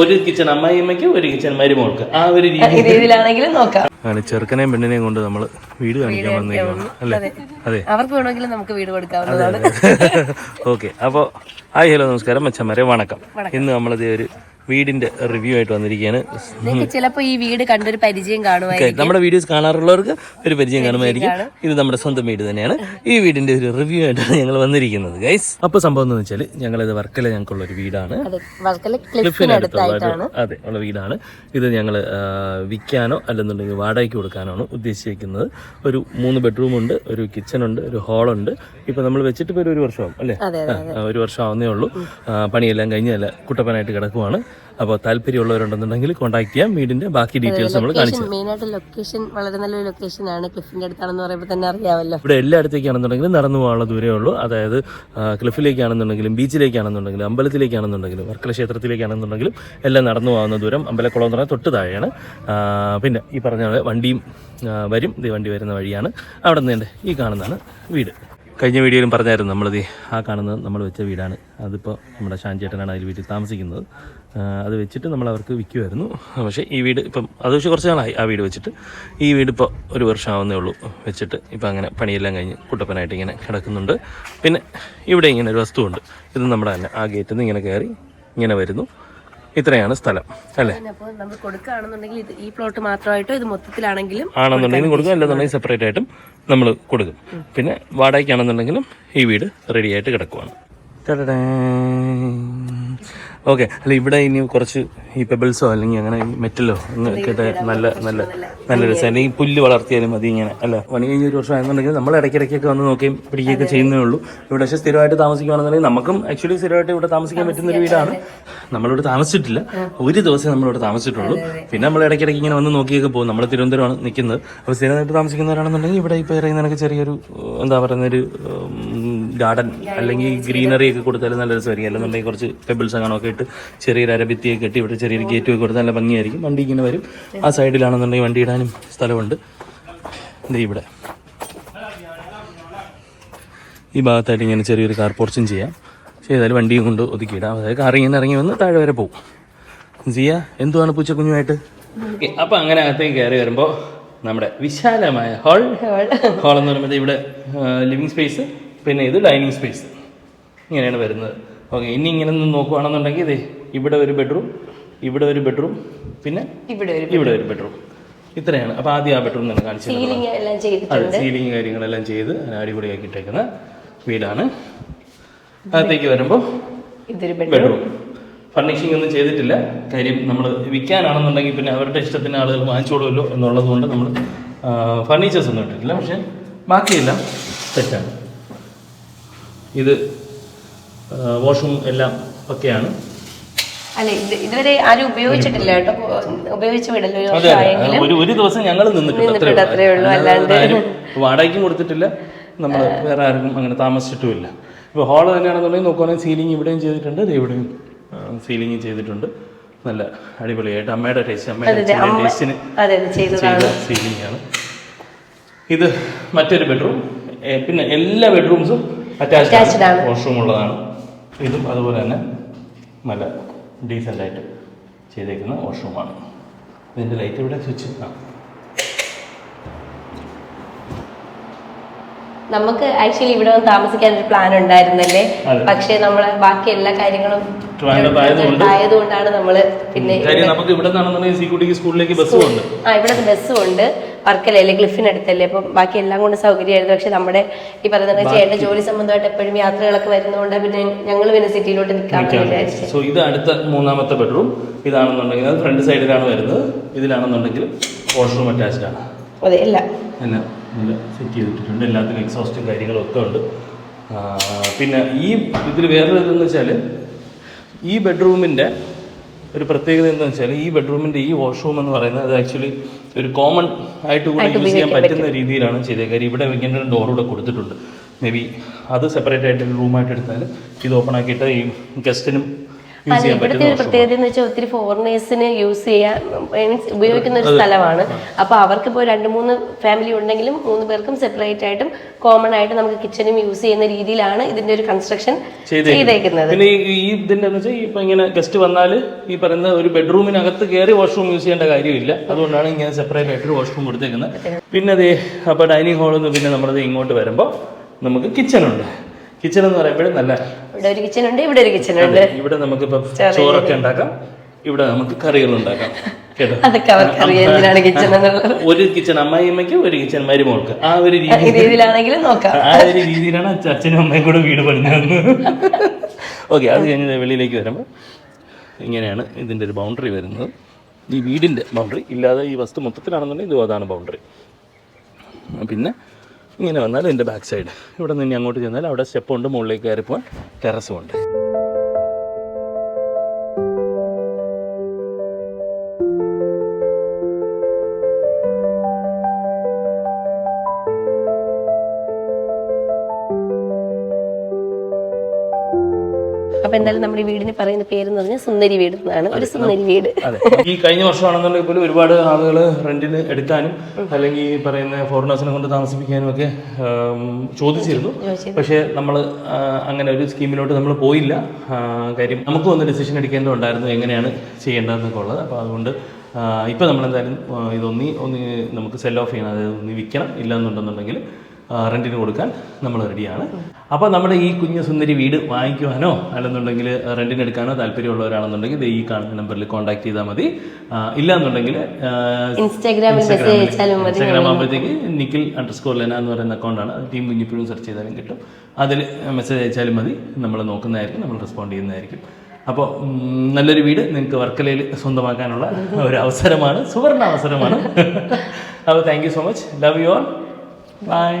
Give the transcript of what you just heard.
ഒരു കിച്ചൺ അമ്മായിമ്മയ്ക്ക് ഒരു കിച്ചൺ മരുമോൾക്ക് ആ ഒരു രീതിയിലാണെങ്കിലും നോക്കാം. ആണ് ചെറുക്കനെയും പെണ്ണിനെയും കൊണ്ട് നമ്മൾ വീട് കാണിക്കാൻ വന്നേക്കാണ് അല്ലേ? അതെ. അവർക്ക് വേണമെങ്കിലും നമുക്ക് വീട് കൊടുക്കാവുന്നതാണ്. ഓക്കെ അപ്പോൾ ഹായ് ഹലോ നമസ്കാരം. മച്ചന്മാരെ വണക്കം. ഇന്ന് നമ്മളിതേ ഒരു വീടിന്റെ റിവ്യൂ ആയിട്ട് വന്നിരിക്കുകയാണ്. നിങ്ങൾക്ക് ചിലപ്പോ ഈ വീട് കണ്ടൊരു പരിചയം കാണുമായിരിക്കും. നമ്മുടെ വീഡിയോസ് കാണാറുള്ളവർക്ക് ഒരു പരിചയം കാണുമായിരിക്കും. ഇത് നമ്മുടെ സ്വന്തം വീട് തന്നെയാണ്. ഈ വീടിന്റെ ഒരു റിവ്യൂ ആയിട്ടാണ് ഞങ്ങൾ വന്നിരിക്കുന്നത് ഗൈസ് അപ്പോൾ സംഭവം എന്ന് വെച്ചാൽ ഇത് വർക്കല ഞങ്ങൾക്കുള്ള ഒരു വീടാണ്. അതെ ക്ലിഫിനടുത്തുള്ള ഉള്ള വീടാണ്. ഇത് ഞങ്ങൾ വിൽക്കാനോ അല്ലെന്നുണ്ടെങ്കിൽ വാടകയ്ക്ക് കൊടുക്കാനാണ് ഉദ്ദേശിക്കുന്നത് ഒരു മൂന്ന് ബെഡ്റൂം ഉണ്ട് ഒരു കിച്ചൺ ഉണ്ട് ഒരു ഹാളുണ്ട് ഇപ്പൊ നമ്മൾ വെച്ചിട്ട് ഇപ്പോൾ ഒരു വർഷമാവും അല്ലേ? ഒരു വർഷം ആവുന്നേ ഉള്ളൂ. പണിയെല്ലാം കഴിഞ്ഞല്ല കുട്ടപ്പനായിട്ട് കിടക്കുവാണ്. അപ്പോൾ താല്പര്യമുള്ളവരുണ്ടെന്നുണ്ടെങ്കിൽ കോൺടാക്ട് ചെയ്യാം. വീടിന്റെ ബാക്കി ഡീറ്റെയിൽസ് നമ്മൾ കാണിച്ചു മെയിനായിട്ട് ലൊക്കേഷൻ വളരെ നല്ലൊരു ലൊക്കേഷൻ ആണ്. ക്ലിഫിന്റെ അടുത്താണെന്ന് പറയുമ്പോൾ തന്നെ അറിയാമല്ലോ. ഇവിടെ എല്ലായിടത്തേക്കാണെന്നുണ്ടെങ്കിലും നടന്നു പോകാനുള്ള ദൂരമേ ഉള്ളൂ. അതായത് ക്ലിഫിലേക്കാണെന്നുണ്ടെങ്കിലും ബീച്ചിലേക്കാണെന്നുണ്ടെങ്കിലും അമ്പലത്തിലേക്കാണെന്നുണ്ടെങ്കിലും വർക്കല ക്ഷേത്രത്തിലേക്കാണെന്നുണ്ടെങ്കിലും എല്ലാം നടന്നു പോകുന്ന ദൂരം അമ്പലക്കുളം എന്ന് പറഞ്ഞാൽ തൊട്ട് താഴെയാണ്. പിന്നെ ഈ പറഞ്ഞ വണ്ടിയും വരും. ഇത് വണ്ടി വരുന്ന വഴിയാണ്. അവിടെ നിന്ന് ഈ കാണുന്നതാണ് വീട്. കഴിഞ്ഞ വീഡിയോയിലും പറഞ്ഞായിരുന്നു നമ്മളിത് ആ കാണുന്നത് നമ്മൾ വെച്ച വീടാണ്. അതിപ്പോൾ നമ്മുടെ ഷാൻചേട്ടനാണ് അതിൽ വീട്ടിൽ താമസിക്കുന്നത്. അത് വെച്ചിട്ട് നമ്മൾ അവർക്ക് വിൽക്കുമായിരുന്നു പക്ഷേ ഈ വീട് ഇപ്പം അത് പക്ഷേ കുറച്ച് നാളായി ആ വീട് വെച്ചിട്ട്. ഈ വീട് ഇപ്പോൾ ഒരു വർഷം ആവുന്നേ ഉള്ളൂ വെച്ചിട്ട്. ഇപ്പം അങ്ങനെ പണിയെല്ലാം കഴിഞ്ഞ് കുട്ടപ്പനായിട്ട് ഇങ്ങനെ കിടക്കുന്നുണ്ട്. പിന്നെ ഇവിടെ ഇങ്ങനെ ഒരു വസ്തുവുണ്ട്. ഇത് നമ്മുടെ തന്നെ. ആ ഗേറ്റിൽ നിന്ന് ഇങ്ങനെ കയറി ഇങ്ങനെ വരുന്നു. ഇത്രയാണ് സ്ഥലം. അല്ലേ? നമ്മൾ കൊടുക്കുകയാണെന്നുണ്ടെങ്കിൽ ഇത് ഈ പ്ലോട്ട് മാത്രമായിട്ടോ? ഇത് മൊത്തത്തിലാണെങ്കിലും ആണെന്നുണ്ടെങ്കിലും കൊടുക്കും. അല്ലെന്നുണ്ടെങ്കിൽ സെപ്പറേറ്റ് ആയിട്ടും നമ്മൾ കൊടുക്കും. പിന്നെ വാടകയ്ക്കാണെന്നുണ്ടെങ്കിലും ഈ വീട് റെഡി ആയിട്ട് കിടക്കുവാണ്. ഓക്കെ. അല്ല ഇവിടെ ഇനി കുറച്ച് ഈ പെബിൾസോ അല്ലെങ്കിൽ അങ്ങനെ മെറ്റലോ ഒക്കെ നല്ല നല്ല നല്ല രസം ഈ പുല്ല് വളർത്തിയാലും മതി ഇങ്ങനെ അല്ല? വണി കഴിഞ്ഞ ഒരു വർഷം ആണെന്നുണ്ടെങ്കിൽ നമ്മൾ ഇടയ്ക്കിടയ്ക്കൊക്കെ വന്ന് നോക്കുകയും പിടിക്കുകയൊക്കെ ചെയ്യുന്നേ ഉള്ളൂ. ഇവിടെ പക്ഷേ സ്ഥിരമായിട്ട് താമസിക്കുകയാണെന്നുണ്ടെങ്കിൽ നമുക്കും ആക്ച്വലി സ്ഥിരമായിട്ട് ഇവിടെ താമസിക്കാൻ പറ്റുന്ന ഒരു വീടാണ്. നമ്മളിവിടെ താമസിച്ചിട്ടില്ല. ഒരു ദിവസം നമ്മളിവിടെ താമസിച്ചിട്ടുള്ളൂ. പിന്നെ നമ്മൾ ഇടയ്ക്കിടയ്ക്ക് ഇങ്ങനെ വന്ന് നോക്കിയൊക്കെ പോകും. നമ്മൾ തിരുവനന്തപുരമാണ് നിൽക്കുന്നത്. അപ്പോൾ സ്ഥിരമായിട്ട് താമസിക്കുന്നവരാണെന്നുണ്ടെങ്കിൽ ഇവിടെ ഇപ്പോൾ ഇറങ്ങുന്നതിനൊക്കെ ചെറിയൊരു എന്താ പറയുന്ന ഒരു ഗാർഡൻ അല്ലെങ്കിൽ ഗ്രീനറി ഒക്കെ കൊടുത്താലും നല്ല രസമായിരിക്കും അല്ലെന്നുണ്ടെങ്കിൽ കുറച്ച് പെബിൾസ് അങ്ങനെ ഒക്കെ ഇട്ട് ചെറിയൊരു അരഭിത്തിയൊക്കെ ഇട്ട് ഇവിടെ ചെറിയൊരു ഗേറ്റ് ഒക്കെ കൊടുത്താൽ നല്ല ഭംഗിയായിരിക്കും. വണ്ടി ഇങ്ങനെ വരും. ആ സൈഡിലാണെന്നുണ്ടെങ്കിൽ വണ്ടി ഇടാനും സ്ഥലമുണ്ട്. ദേ ഇവിടെ. ഈ ഭാഗത്തായിട്ട് ഇങ്ങനെ ചെറിയൊരു കാർ പോർച്ചും ചെയ്യാം. ചെയ്താൽ വണ്ടിയും കൊണ്ട് ഒതുക്കിയിടാം അതായത് കാർ ഇങ്ങനെ ഇറങ്ങി വന്ന് താഴെ വരെ പോകും സിയ എന്തുവാണ് പൂച്ചക്കുഞ്ഞുമായിട്ട് അപ്പം അങ്ങനെ അകത്തേക്ക് കയറി വരുമ്പോൾ നമ്മുടെ വിശാലമായ ഹാൾ ഹാൾ എന്ന് പറയുമ്പോൾ ഇവിടെ ലിവിങ് സ്പേസ് പിന്നെ ഇത് ഡൈനിങ് സ്പേസ് ഇങ്ങനെയാണ് വരുന്നത്. ഓക്കെ ഇനി ഇങ്ങനെ ഒന്ന് നോക്കുവാണെന്നുണ്ടെങ്കിൽ ഇതേ ഇവിടെ ഒരു ബെഡ്റൂം ഇവിടെ ഒരു ബെഡ്റൂം പിന്നെ ഇവിടെ ഒരു ഇവിടെ ഒരു ബെഡ്റൂം ഇത്രയാണ്. അപ്പോൾ ആദ്യം ആ ബെഡ്റൂം തന്നെ കാണിച്ചു സീലിംഗ് എല്ലാം സീലിംഗ് കാര്യങ്ങളെല്ലാം ചെയ്ത് അടിപൊളിയാക്കി ഇട്ടേക്കുന്ന വീടാണ്. അകത്തേക്ക് വരുമ്പോൾ ഇതൊരു ബെഡ് ബെഡ്റൂം ഫർണിഷിംഗ് ഒന്നും ചെയ്തിട്ടില്ല. കാര്യം നമ്മൾ വിൽക്കാനാണെന്നുണ്ടെങ്കിൽ പിന്നെ അവരുടെ ഇഷ്ടത്തിന് ആളുകൾ വാങ്ങിച്ചോളുമല്ലോ എന്നുള്ളത് കൊണ്ട് നമ്മൾ ഫർണിച്ചേഴ്സ് ഒന്നും ഇട്ടിട്ടില്ല. പക്ഷെ ബാക്കിയെല്ലാം സെറ്റാണ് ഇത് വാഷ്റൂം എല്ലാം ഒക്കെയാണ്. അല്ലെ ഇത് ഇതുവരെ ആരും ഉപയോഗിച്ചിട്ടില്ല കേട്ടോ. ഉപയോഗിച്ച് വിടല്ലോ ഒരു ദിവസം ഞങ്ങൾ നിന്നിട്ടുണ്ട് അത്രേ ഉള്ളൂ. അല്ലാണ്ട് വാടകയ്ക്കും കൊടുത്തിട്ടില്ല. നമ്മൾ വേറെ ആരും അങ്ങനെ താമസിച്ചിട്ടുമില്ല. ഇപ്പോൾ ഹാൾ തന്നെയാണെന്നുണ്ടെങ്കിൽ നോക്കുവാണെങ്കിൽ സീലിംഗ് ഇവിടെയും ചെയ്തിട്ടുണ്ട് ഇവിടെയും സീലിംഗ് ചെയ്തിട്ടുണ്ട്. നല്ല അടിപൊളിയായിട്ട് അമ്മയുടെ ടേസ്റ്റ് അമ്മയുടെ ടേസ്റ്റിന് സീലിംഗ് ആണ്. ഇത് മറ്റൊരു ബെഡ്റൂം പിന്നെ എല്ലാ ബെഡ്റൂംസും അറ്റാച്ച് അറ്റാച്ച്ഡ്. വാഷ്റൂം ഉള്ളതാണ്. ഇതും അതുപോലെ തന്നെ നല്ല ഡീസന്റ് ആയിട്ട് ചെയ്തേക്കുന്ന വാഷ്റൂമാണ് ഇതിന്റെ ലൈറ്റ് ഇവിടെ സ്വിച്ച് ആ. നമുക്ക് ആക്ച്വലി ഇവിടെ വന്ന് താമസിക്കാൻ ഒരു പ്ലാൻ ഉണ്ടായിരുന്നല്ലേ പക്ഷേ നമ്മൾ ബാക്കി എല്ലാ കാര്യങ്ങളും ആയതുകൊണ്ടാണ് നമ്മൾ പിന്നെ നമുക്ക് ഇവിടെ സ്കൂളിലേക്ക് ബസ്സും ഉണ്ട്. ആ ഇവിടെ ബസ്സും ഉണ്ട്. വർക്കലല്ലേ ക്ലിഫിനടുത്തല്ലേ അപ്പം ബാക്കി എല്ലാം കൊണ്ട് സൗകര്യമായിരുന്നു. പക്ഷെ നമ്മുടെ ഈ പറയുന്ന ചേട്ടന്റെ ജോലി സംബന്ധമായിട്ട് എപ്പോഴും യാത്രകളൊക്കെ വരുന്നതുകൊണ്ട് പിന്നെ ഞങ്ങൾ പിന്നെ സിറ്റിയിലോട്ട് നിൽക്കാമെന്ന് വിചാരിച്ചു. സോ ഇത് അടുത്ത മൂന്നാമത്തെ ബെഡ്റൂം ഇതാണെന്നുണ്ടെങ്കിൽ അത് ഫ്രണ്ട് സൈഡിലാണ് വരുന്നത്. ഇതിലാണെന്നുണ്ടെങ്കിൽ വാഷ്റൂം അറ്റാച്ച്ഡ് ആണ്. അതെ ഇല്ല. എല്ലാം നല്ല സെറ്റ് ചെയ്തിട്ടുണ്ട്. എല്ലാത്തിനും എക്സോസ്റ്റും കാര്യങ്ങളും ഒക്കെ ഉണ്ട് പിന്നെ ഈ ഇതിൽ വേറൊരു ഇതെന്ന് വെച്ചാൽ ഈ ബെഡ്റൂമിന്റെ ഒരു പ്രത്യേകത എന്താണെന്ന് വെച്ചാൽ ഈ ബെഡ്റൂമിന്റെ ഈ വാഷ്റൂം എന്ന് പറയുന്നത് അത് ആക്ച്വലി ഒരു കോമൺ ആയിട്ട് കൂടെ യൂസ് ചെയ്യാൻ പറ്റുന്ന രീതിയിലാണ് ചെയ്തത്. കാര്യം ഇവിടെ വെക്കേണ്ട ഒരു ഡോർ കൂടെ കൊടുത്തിട്ടുണ്ട്. മേ ബി അത് സെപ്പറേറ്റ് ആയിട്ട് ഒരു റൂമായിട്ട് എടുത്താൽ ഇത് ഓപ്പൺ ആക്കിയിട്ട് ഈ ഗസ്റ്റിനും ചെയ്യാൻ ഇവിടുത്തെ ഒരു പ്രത്യേകത എന്ന് വെച്ചാൽ ഒത്തിരി ഫോറിനേഴ്സിന് യൂസ് ചെയ്യാൻ മീൻസ് ഉപയോഗിക്കുന്ന ഒരു സ്ഥലമാണ്. അപ്പോൾ അവർക്ക് ഇപ്പോൾ രണ്ട് മൂന്ന് ഫാമിലി ഉണ്ടെങ്കിലും മൂന്ന് പേർക്കും സെപ്പറേറ്റ് ആയിട്ടും കോമൺ ആയിട്ട് നമുക്ക് കിച്ചണും യൂസ് ചെയ്യുന്ന രീതിയിലാണ് ഇതിന്റെ ഒരു കൺസ്ട്രക്ഷൻ ചെയ്തേക്കുന്നത്. പിന്നെ ഈ ഇതിന്റെ ഇപ്പൊ ഇങ്ങനെ ഗസ്റ്റ് വന്നാൽ ഈ പറയുന്ന ഒരു ബെഡ്റൂമിനകത്ത് കയറി വാഷ്റൂം യൂസ് ചെയ്യേണ്ട കാര്യമില്ല. അതുകൊണ്ടാണ് ഇങ്ങനെ സെപ്പറേറ്റ് ആയിട്ട് ഒരു വാഷ്റൂം കൊടുത്തേക്കുന്നത് പിന്നെ അതേ അപ്പോൾ ഡൈനിങ് ഹാളിൽ നിന്ന് പിന്നെ നമ്മളത് ഇങ്ങോട്ട് വരുമ്പോൾ നമുക്ക് കിച്ചൺ ഉണ്ട്. കിച്ചൺ എന്ന് പറയുമ്പോൾ നല്ല ഇവിടെ ഒരു കിച്ചൺ ഉണ്ട് ഇവിടെ ഒരു കിച്ചൺ ഉണ്ട്. ഇവിടെ നമുക്ക് ചോറൊക്കെ ഉണ്ടാക്കാം ഇവിടെ നമുക്ക് കറികൾ ഉണ്ടാക്കാം കേട്ടോ? ഒരു കിച്ചൺ അമ്മായിയമ്മയ്ക്ക് ഒരു കിച്ചൺ മരുമോൾക്ക് ആ ഒരു രീതിയിലാണെങ്കിലും നോക്കാം. ആ ഒരു രീതിയിലാണ് അച്ഛ- അച്ഛനും അമ്മയും കൂടെ വീട് പണിഞ്ഞത് ഓക്കെ അത് കഴിഞ്ഞ് വെളിയിലേക്ക് വരുമ്പോൾ ഇങ്ങനെയാണ് ഇതിന്റെ ഒരു ബൗണ്ടറി വരുന്നത്. ഈ വീടിന്റെ ബൗണ്ടറി ഇല്ലാതെ ഈ വസ്തു മൊത്തത്തിലാണെന്നുണ്ടെങ്കിൽ ഇത് അതാണ് ബൗണ്ടറി പിന്നെ ഇങ്ങനെ വന്നാൽ എന്റെ ബാക്ക് സൈഡ് ഇവിടെ നിന്ന് അങ്ങോട്ട് ചെന്നാൽ അവിടെ സ്റ്റെപ്പുണ്ട് മുകളിലേക്ക് കയറിപ്പോൾ ടെറസും ഉണ്ട്. അപ്പൊ എന്തായാലും നമ്മുടെ ഈ വീടിന് പറയുന്ന പേര് എന്ന് പറഞ്ഞാൽ സുന്ദരി വീട് എന്നാണ്. ഒരു സുന്ദരി വീട്. അതെ. ഈ കഴിഞ്ഞ വർഷമാണെന്നുണ്ടെങ്കിൽ പോലും ഒരുപാട് ആളുകൾ റെന്റിന് എടുക്കാനും അല്ലെങ്കിൽ ഈ പറയുന്ന ഫോറിനേഴ്സിനെ കൊണ്ട് താമസിപ്പിക്കാനും ഒക്കെ ചോദിച്ചിരുന്നു. പക്ഷേ നമ്മൾ അങ്ങനെ ഒരു സ്കീമിലോട്ട് നമ്മൾ പോയില്ല. ആ, കാര്യം നമുക്ക് ഒന്ന് ഡിസിഷൻ എടുക്കേണ്ടതുണ്ടായിരുന്നു എങ്ങനെയാണ് ചെയ്യേണ്ടതെന്നൊക്കെ ഉള്ളത്. അപ്പോൾ അതുകൊണ്ട് ഇപ്പോൾ നമ്മളെന്തായാലും ആ, ഇതൊന്നി ഒന്ന് നമുക്ക് സെൽ ഓഫ് ചെയ്യണം. അതായത് ഒന്ന് വിൽക്കണം. ഇല്ലെന്നുണ്ടെന്നുണ്ടെങ്കിൽ റെന്റിന് കൊടുക്കാൻ നമ്മൾ റെഡിയാണ് അപ്പോൾ നമ്മുടെ ഈ കുഞ്ഞു സുന്ദരി വീട് വാങ്ങിക്കുവാനോ അല്ലെന്നുണ്ടെങ്കിൽ റെന്റിന് എടുക്കാനോ താല്പര്യമുള്ളവരാണെന്നുണ്ടെങ്കിൽ ദേ ഈ കാണുന്ന നമ്പറിൽ കോൺടാക്ട് ചെയ്താൽ മതി. ഇല്ല മതി. ഇൻസ്റ്റാഗ്രാം ആകുമ്പോഴത്തേക്ക് നിഖിൽ അണ്ടർ സ്കോർ ലെന എന്ന് പറയുന്ന അക്കൗണ്ടാണ് ടീം കുഞ്ഞിപ്പോഴും സെർച്ച് ചെയ്താലും കിട്ടും. അതിൽ മെസ്സേജ് അയച്ചാലും മതി. നമ്മൾ നോക്കുന്നതായിരിക്കും നമ്മൾ റെസ്പോണ്ട് ചെയ്യുന്നതായിരിക്കും. അപ്പോൾ നല്ലൊരു വീട് നിങ്ങൾക്ക് വർക്കലയിൽ സ്വന്തമാക്കാനുള്ള ഒരു അവസരമാണ് സുവർണ അവസരമാണ്. അപ്പോൾ thank you so much love you all bye